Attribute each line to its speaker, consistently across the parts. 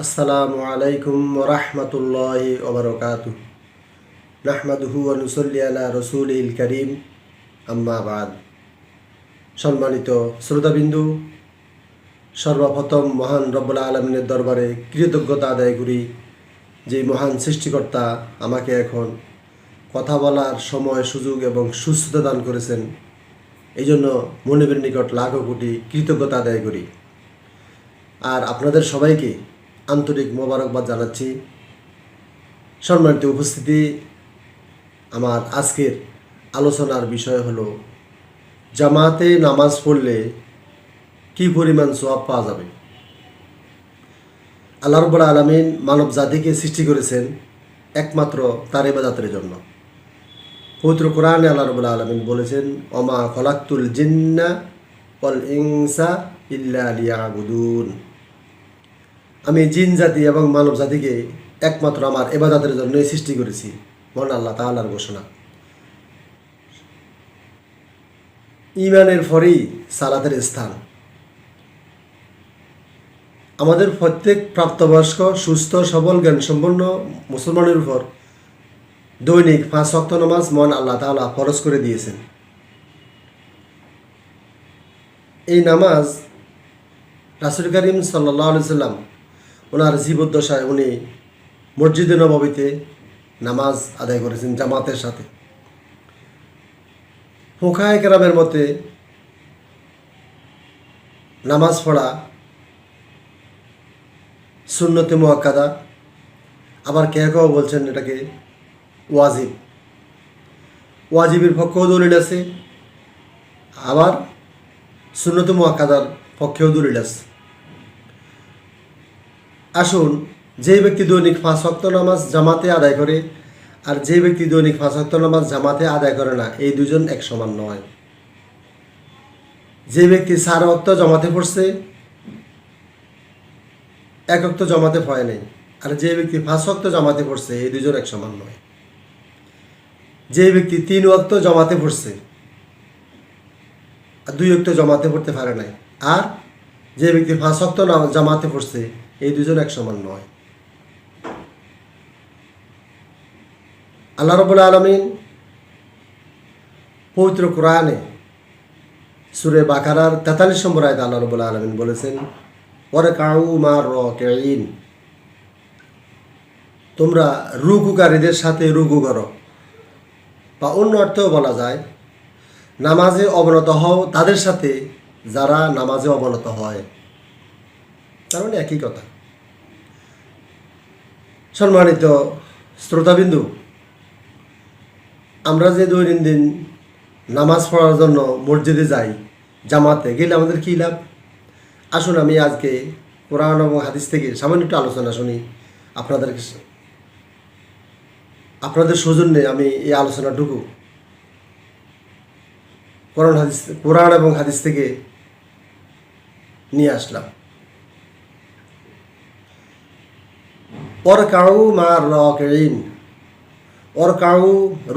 Speaker 1: আসসালামু আলাইকুম রহমতুল্লাহ ওবরকাত নাহমাদুহু অনুসল্লি আলা রসুলিল করিম। আম্মাবাদ সম্মানিত শ্রোতাবিন্দু, সর্বপ্রথম মহান রব্বুল আলমিনের দরবারে কৃতজ্ঞতা আদায় করি যে মহান সৃষ্টিকর্তা আমাকে এখন কথা বলার সময়, সুযোগ এবং সুস্থতা দান করেছেন। এই জন্য মনিবের নিকট লাখো কোটি কৃতজ্ঞতা আদায় করি। আর আপনাদের সবাইকে আন্তরিক মোবারকবাদ জানাচ্ছি। সম্মানিত উপস্থিতি, আমার আজকের আলোচনার বিষয় হলো, জামাতে নামাজ পড়লে কি পরিমাণ সোয়াব পাওয়া যাবে? আল্লাহ রব্বুল আলমিন মানব জাতিকে সৃষ্টি করেছেন একমাত্র তার ইবাদাতের জন্য। পবিত্র কোরআনে আল্লাহ রবুল আলমিন বলেছেন অমা খলাক্তুল জিন্না পল ইংসা ইল্লা লিয়াবুদুন। আমি জিন জাতি এবং মানব জাতিকে একমাত্র আমার এবাদাতের জন্যই সৃষ্টি করেছি মন আল্লাহ তাআলার ঘোষণা। ইমানের পরেই সালাতের স্থান। আমাদের প্রত্যেক প্রাপ্তবয়স্ক, সুস্থ, সবল জ্ঞান সম্পন্ন মুসলমানের উপর দৈনিক পাঁচ শক্ত নামাজ মন আল্লাহ তাআলা ফরজ করে দিয়েছেন। এই নামাজ রাসুল করিম সাল্লাহ সাল্লাম ওনার জীবদ্দশায় উনি মসজিদে নবমীতে নামাজ আদায় করেছেন জামাতের সাথে। ফোকায় কেরামের মতে নামাজ পড়া সুন্নতে মোয়াক্কাদা। আবার কে কেউ বলছেন এটাকে ওয়াজিব। ওয়াজিবের পক্ষেও দলিল আছে, আবার সুন্নতে মোয়াক্কাদার পক্ষেও দলিল আছে। আসুন যে ব্যক্তি দৈনিক পাঁচ ওয়াক্ত নামাজ জামাতে আদায় করে আর যে ব্যক্তি দৈনিক পাঁচ ওয়াক্ত নামাজ জামাতে আদায় করে না, এই দুজন এক সমান নয়। যে ব্যক্তি চার অক্ত জমাতে পড়ছে, এক অক্ত জমাতে ভয় নেই, আর যে ব্যক্তি পাঁচ অক্ত জমাতে পড়ছে, এই দুজন এক সমান নয়। যে ব্যক্তি তিন অক্ত জমাতে পড়ছে, আর দুই অক্ত জমাতে পড়তে পারে নাই, আর যে ব্যক্তি পাঁচ অক্ত জামাতে পড়ছে এই দুজন এক সমান নয়। আল্লাহ রবুল আলমিন পবিত্র কোরআনে সুরে বাকারার তেতাল্লিশ নম্বর আয়তে আল্লাহ রবুল আলমিন বলেছেন ওরে কাউ র কেইন তোমরা রুকুকারীদের সাথে রুকু করো। বা অন্য অর্থেও বলা যায়, নামাজে অবনত হও তাদের সাথে যারা নামাজে অবনত হয়। কারণ একই কথা। সম্মানিত শ্রোতাবিন্দু, আমরা যে দৈনন্দিন নামাজ পড়ার জন্য মসজিদে যাই, জামাতে, গেলে আমাদের কী লাভ? আসুন আমি আজকে কোরআন এবং হাদিস থেকে সামান্য একটু আলোচনা শুনি। আপনাদের আপনাদের সৌজন্যে আমি এই আলোচনাটুকু। কোরআন হাদিস কোরআন এবং হাদিস থেকে নিয়ে আসলাম। ওর কাউ মা রকেইন। ওর কাউ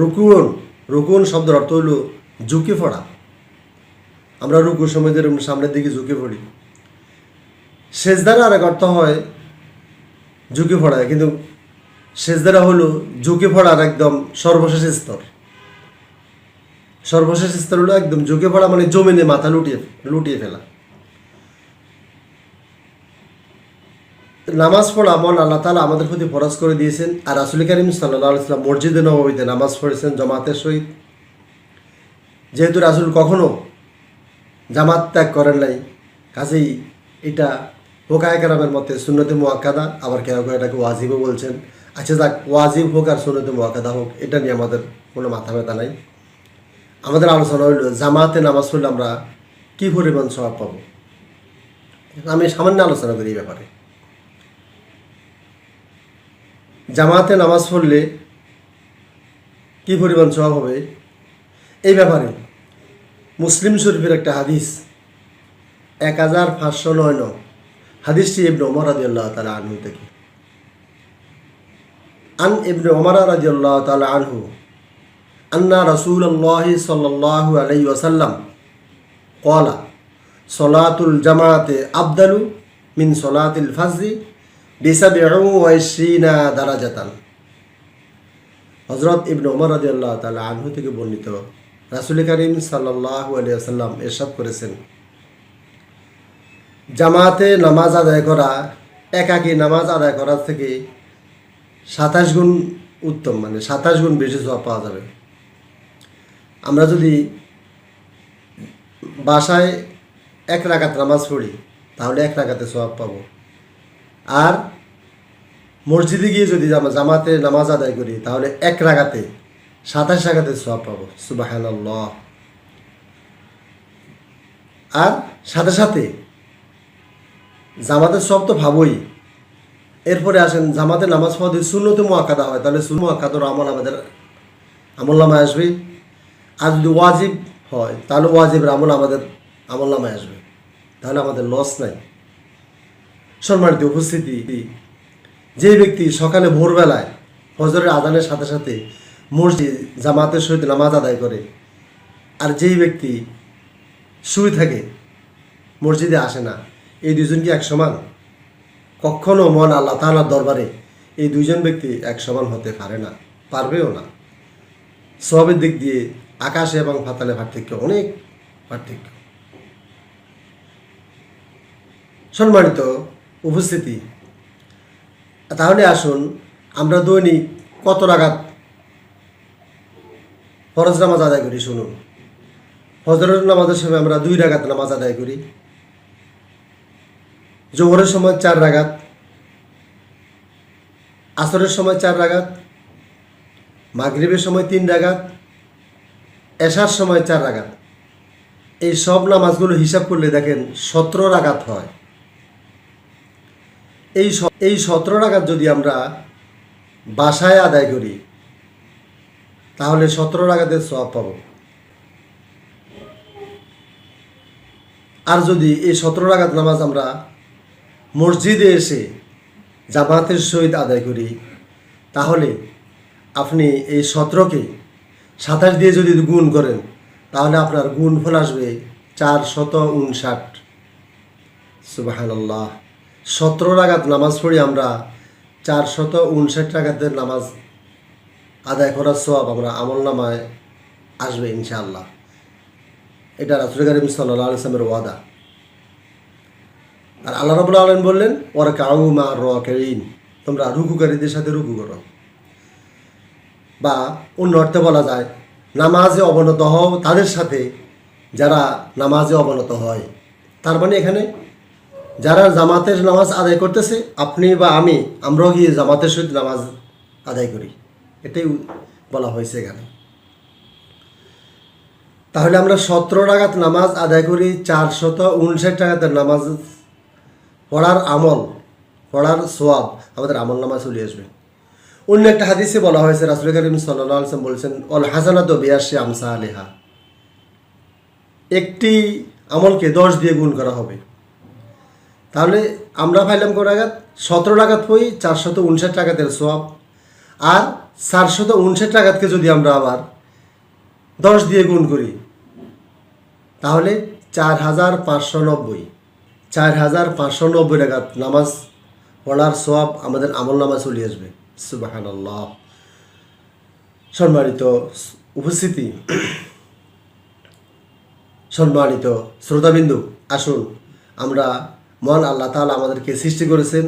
Speaker 1: রুকুন রুকুন শব্দের অর্থ হইল ঝুঁকি পড়া আমরা রুকুর সময় সামনের দিকে ঝুঁকে পড়ি সেজদার আর এক অর্থ হয় ঝুঁকি পড়া কিন্তু সেজদারা হলো ঝুঁকি পড়ার একদম সর্বশেষ স্তর। সর্বশেষ স্তর হলো একদম ঝুঁকে পড়া মানে জমিনে মাথা লুটিয়ে লুটিয়ে ফেলা। নামাজ পড়া মন আল্লাহ তালা আমাদের প্রতি ফরজ করে দিয়েছেন। আর রাসুল করিম সাল্লাহ ইসলাম মসজিদে নবমীতে নামাজ পড়েছেন জমাতের সহিত। যেহেতু রাসুল কখনো জামাত ত্যাগ করেন নাই, কাজেই এটা হোকায় কারামের মতে সুন্নতে মোয়াক্কাদা আবার কেউ কেউ এটাকে ওয়াজিবও বলছেন। আচ্ছা যাক, ওয়াজিব হোক আর সুন্নতে মোয়াক্কাদা হোক, এটা নিয়ে আমাদের কোনো মাথা ব্যথা নাই। আমাদের আলোচনা হইল, জামাতে নামাজ পড়লে আমরা কী পরিমাণ স্বভাব পাবো? আমি সামান্য আলোচনা করি এই ব্যাপারে। জামাতে নামাজ পড়লে কি পরিমাণ স্বভাব হবে? এই ব্যাপারে মুসলিম শরীফের একটা হাদিস এক হাজার পাঁচশো নয় নয় হাদিসটি ইবনে ওমর আল্লাহ তালা আনহু থেকে। আন ইবনে ওমর আল্লাহ তালা আনহু, আন্না রসুল আল্লাহ সাল্লাহ আলাই ওসাল্লাম কলা সলাতুল জামাতে আবদালু মিন সলাতিল ফাজরি বিসাবিউ ওয়াইশিনা দারাজাতান। হজরত ইবনে ওমর রাদিয়াল্লাহ তাআলা আনহু থেকে বর্ণিত রাসূল করিম সাল্লাল্লাহু আলাইহি ওয়াসাল্লাম ইরশাদ করেছেন, জামাতে নামাজ আদায় করা, একাকী নামাজ আদায় করার থেকে সাতাশ গুণ উত্তম মানে সাতাশ গুণ বেশি সব পাওয়া যাবে। আমরা যদি বাসায় এক রাকাত নামাজ পড়ি, তাহলে এক রাকাতে সব পাবো। আর মসজিদে গিয়ে যদি জামাতে নামাজ আদায় করি, তাহলে এক রাগাতে, সাতাশ রাগাতে সব পাবো। সুবাহান আর সাথে সাথে জামাতের সব তো ভাবই। এরপরে আসেন, জামাতে নামাজ পড়া যদি শূন্যতে মোয়াক্কাদা হয়, তাহলে শূন্য মোয়াক্কাদর আমল আমাদের আমল নামায় আসবে। আর যদি ওয়াজিব হয়, তাহলে ওয়াজিবের আমল আমাদের আমল নামায় আসবে। তাহলে আমাদের লস নাই। সম্মানিত উপস্থিতি। যে ব্যক্তি সকালে ভোরবেলায় ফজরের আদানের সাথে সাথে মসজিদ, জামাতের সহিত নামাজ আদায় করে আর যেই ব্যক্তি শুয়ে থাকে, মসজিদে আসে না, এই দুজন কি এক সমান কখনো মন আল্লাহ তাআলার দরবারে এই দুইজন ব্যক্তি এক সমান হতে পারে না, পারবেও না। সবের দিক দিয়ে আকাশে এবং পাতালে পার্থক্য, অনেক পার্থক্য। সম্মানিত উপস্থিতি। তাহলে আসুন, আমরা দৈনিক কত রাগাত ফরজ নামাজ আদায় করি শুনুন। ফজরের নামাজের সময় আমরা দুই রাগাত নামাজ আদায় করি। জোহরের সময় চার রাগাত আসরের সময় চার রাগাত মাগরিবের সময় তিন রাগাত এশার সময় চার রাগাত এই সব নামাজগুলো হিসাব করলে দেখেন সতেরো রাগাত হয়। এই এই সতেরো রাগাত যদি আমরা বাসায় আদায় করি, তাহলে সতেরো রাগাতের সব পাবো। আর যদি এই সতেরো রাগাত নামাজ আমরা মসজিদে এসে জামাতের সহিত আদায় করি, তাহলে আপনি এই সতেরোকে সাতাশ দিয়ে যদি গুণ করেন, তাহলে আপনার গুণ ফল আসবে চার শত উনষাট। সুবাহান্লাহ সতেরো রাগাত নামাজ পড়ি আমরা চার শত উনষাট রাগাতের নামাজ আদায় করার সব আমরা আমল নামায় আসবে ইনশাআল্লাহ। এটা রাসুল করিম সাল্লাহ আলসালামের ওয়াদা। আর আল্লাহ রবুল্লা আলম বললেন ওরা কাউ মা র কেইন তোমরা রুকুকারীদের সাথে রুকু করো। বা অন্য অর্থে বলা যায়, নামাজে অবনত হও তাদের সাথে যারা নামাজে অবনত হয়। তার মানে এখানে যারা জামাতের নামাজ আদায় করতেছে, আপনি বা আমি, আমরাও গিয়ে জামাতের সহিত নামাজ আদায় করি। এটাই বলা হয়েছে এখানে। তাহলে আমরা সতেরো টাকাত নামাজ আদায় করি চার শত উনষাট টাকাতে নামাজ পড়ার আমল, পড়ার সোয়াব আমাদের আমল নামাজ চলে আসবে। অন্য একটা হাদিসে বলা হয়েছে, রাসুল করিম আলসালাম বলছেন, অল হাসানাত বিয়াসে আমসা আলেহা একটি আমলকে দশ দিয়ে গুণ করা হবে। তাহলে আমরা পাইলাম কোন আঘাত সতেরো টাকাত পই চারশত উনষাট টাকাতের সোয়াব। আর চারশত উনষাট টাকাতকে যদি আমরা আবার দশ দিয়ে গুণ করি, তাহলে চার হাজার পাঁচশো নব্বই। চার হাজার পাঁচশো নব্বই টাকা নামাজ পড়ার সোয়াব আমাদের আমল নামাজ চলে আসবে। সুবাহান আল্লাহ সম্মানিত উপস্থিতি, সম্মানিত শ্রোতাবিন্দু, আসুন আমরা মন আল্লাহ তাআলা আমাদেরকে সৃষ্টি করেছেন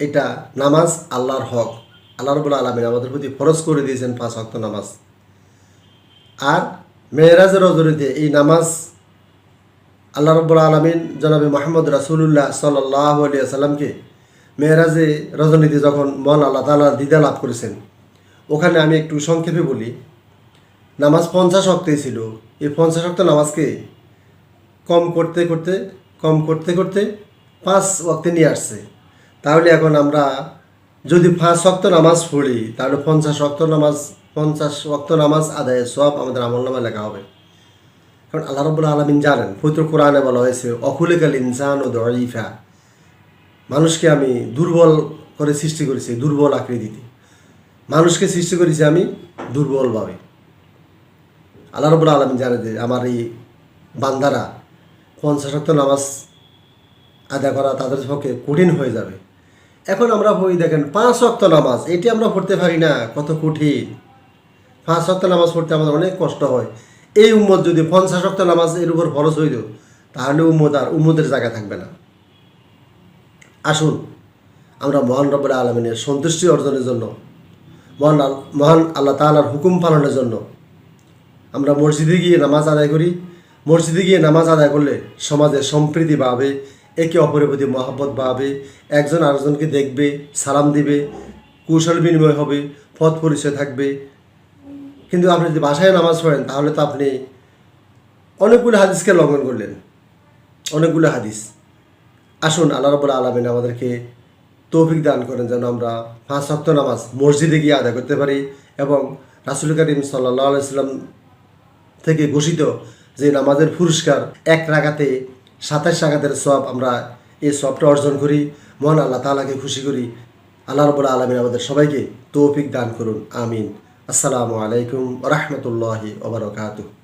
Speaker 1: এটা নামাজ আল্লাহর হক। আল্লাহ রবুল্লা আলমিন আমাদের প্রতি ফরজ করে দিয়েছেন পাঁচ হক্ত নামাজ। আর মেয়েরাজের রজনীতে এই নামাজ আল্লাহ রব্বুল আলমিন জনাবি মোহাম্মদ রাসুল্লাহ সাল্লাহ আলিয়া সাল্লামকে মেয়েরাজে রজনীতে যখন মন আল্লাহ তালা দিদা লাভ করেছেন, ওখানে আমি একটু সংক্ষেপে বলি। নামাজ পঞ্চাশ অক্টেই ছিল। এই পঞ্চাশ অক্ট নামাজকে কম করতে করতে, কম করতে করতে পাঁচ ওয়াক্তে নিয়ে আসছে। তাহলে এখন আমরা যদি পাঁচ শক্ত নামাজ পড়ি, তাহলে পঞ্চাশ শক্ত নামাজ, পঞ্চাশ ওয়াক্ত নামাজ আদায় সব আমাদের আমল নামায় লেখা হবে। কারণ আল্লাহ রবুল্লা আলমিন জানেন, পবিত্র কোরআনে বলা হয়েছে অকুলিকাল ইনসান ও দরিফা মানুষকে আমি দুর্বল করে সৃষ্টি করেছি, দুর্বল আকৃতিতে। মানুষকে সৃষ্টি করেছি আমি দুর্বলভাবে। আল্লাহ রবুল্লা আলমিন জানে যে, আমার এই বান্দারা পঞ্চাশ শক্ত নামাজ আদায় করা তাদের পক্ষে কঠিন হয়ে যাবে। এখন আমরা পড়ি, দেখেন, পাঁচ অক্ত নামাজ, এটি আমরা পড়তে পারি না, কত কঠিন। পাঁচ অক্ত নামাজ পড়তে আমাদের অনেক কষ্ট হয়। এই উম্মত যদি পঞ্চাশ অক্ত নামাজ এর উপর খরচ হইত, তাহলে উম্মত আর উম্মতের জায়গা থাকবে না। আসুন, আমরা মহান রব্বুল আলমিনের সন্তুষ্টি অর্জনের জন্য, মহান মহান আল্লাহ তাআলার হুকুম পালনের জন্য, আমরা মসজিদে গিয়ে নামাজ আদায় করি। মসজিদে গিয়ে নামাজ আদায় করলে সমাজে সম্প্রীতি বাড়বে একে অপরের প্রতি মহাব্বত বাড়বে, একজন আরেকজনকে দেখবে, সালাম দিবে, কৌশল বিনিময় হবে, পথ পরিচয় থাকবে। কিন্তু আপনি যদি বাসায় নামাজ পড়েন, তাহলে তো আপনি অনেকগুলো হাদিসকে লঙ্ঘন করলেন। অনেকগুলো হাদিস। আসুন, আল্লাহ রব্বুল আলমিন আমাদেরকে তৌফিক দান করেন যেন আমরা পাঁচ সপ্তাহ নামাজ মসজিদে গিয়ে আদায় করতে পারি এবং রাসুল করিম সাল্লাহ আলাইসাল্লাম থেকে ঘোষিত যে নামাজের পুরস্কার এক রাগাতে সাতাশ আঘাতের সব আমরা এই সবটা অর্জন করি। মহান আল্লাহ তালাকে খুশি করি। আল্লাহ রবুল্লা আলমিন আমাদের সবাইকে তৌফিক দান করুন। আমিন। আসসালামু আলাইকুম রহমতুল্লাহি ওবরকাতুহ